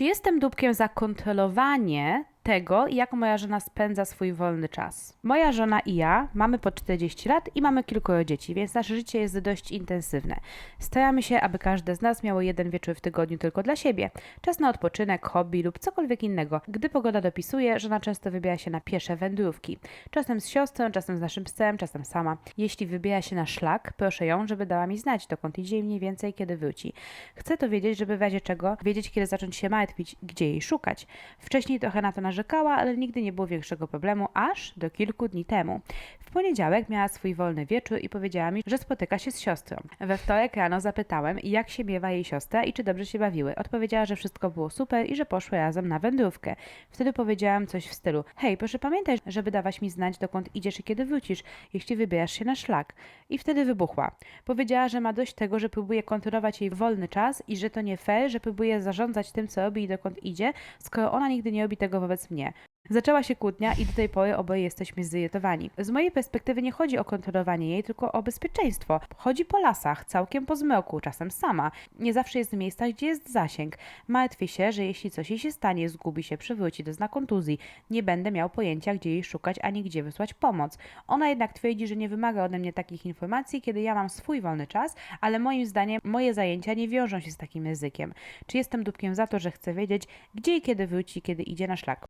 Czy jestem dupkiem za kontrolowanie tego, jak moja żona spędza swój wolny czas? Moja żona i ja mamy po 40 lat i mamy kilkoro dzieci, więc nasze życie jest dość intensywne. Staramy się, aby każde z nas miało jeden wieczór w tygodniu tylko dla siebie. Czas na odpoczynek, hobby lub cokolwiek innego. Gdy pogoda dopisuje, żona często wybiera się na piesze wędrówki. Czasem z siostrą, czasem z naszym psem, czasem sama. Jeśli wybiera się na szlak, proszę ją, żeby dała mi znać, dokąd idzie i mniej więcej kiedy wróci. Chcę to wiedzieć, żeby w razie czego wiedzieć, kiedy zacząć się martwić, gdzie jej szukać. Wcześniej trochę na to narzekała, ale nigdy nie było większego problemu, aż do kilku dni temu. W poniedziałek miała swój wolny wieczór i powiedziała mi, że spotyka się z siostrą. We wtorek rano zapytałem, jak się miewa jej siostra i czy dobrze się bawiły. Odpowiedziała, że wszystko było super i że poszły razem na wędrówkę. Wtedy powiedziałam coś w stylu: Hej, proszę pamiętaj, żeby dawać mi znać, dokąd idziesz i kiedy wrócisz, jeśli wybierasz się na szlak. I wtedy wybuchła. Powiedziała, że ma dość tego, że próbuje kontrolować jej wolny czas i że to nie fair, że próbuje zarządzać tym, co robi i dokąd idzie, skoro ona nigdy nie robi tego wobec mnie. Zaczęła się kłótnia i do tej pory oboje jesteśmy zirytowani. Z mojej perspektywy nie chodzi o kontrolowanie jej, tylko o bezpieczeństwo. Chodzi po lasach, całkiem po zmroku, czasem sama. Nie zawsze jest w miejscach, gdzie jest zasięg. Martwię się, że jeśli coś jej się stanie, zgubi się, przywróci, dozna kontuzji, nie będę miał pojęcia, gdzie jej szukać, ani gdzie wysłać pomoc. Ona jednak twierdzi, że nie wymaga ode mnie takich informacji, kiedy ja mam swój wolny czas, ale moim zdaniem moje zajęcia nie wiążą się z takim ryzykiem. Czy jestem dupkiem za to, że chcę wiedzieć, gdzie i kiedy wróci, kiedy idzie na szlak?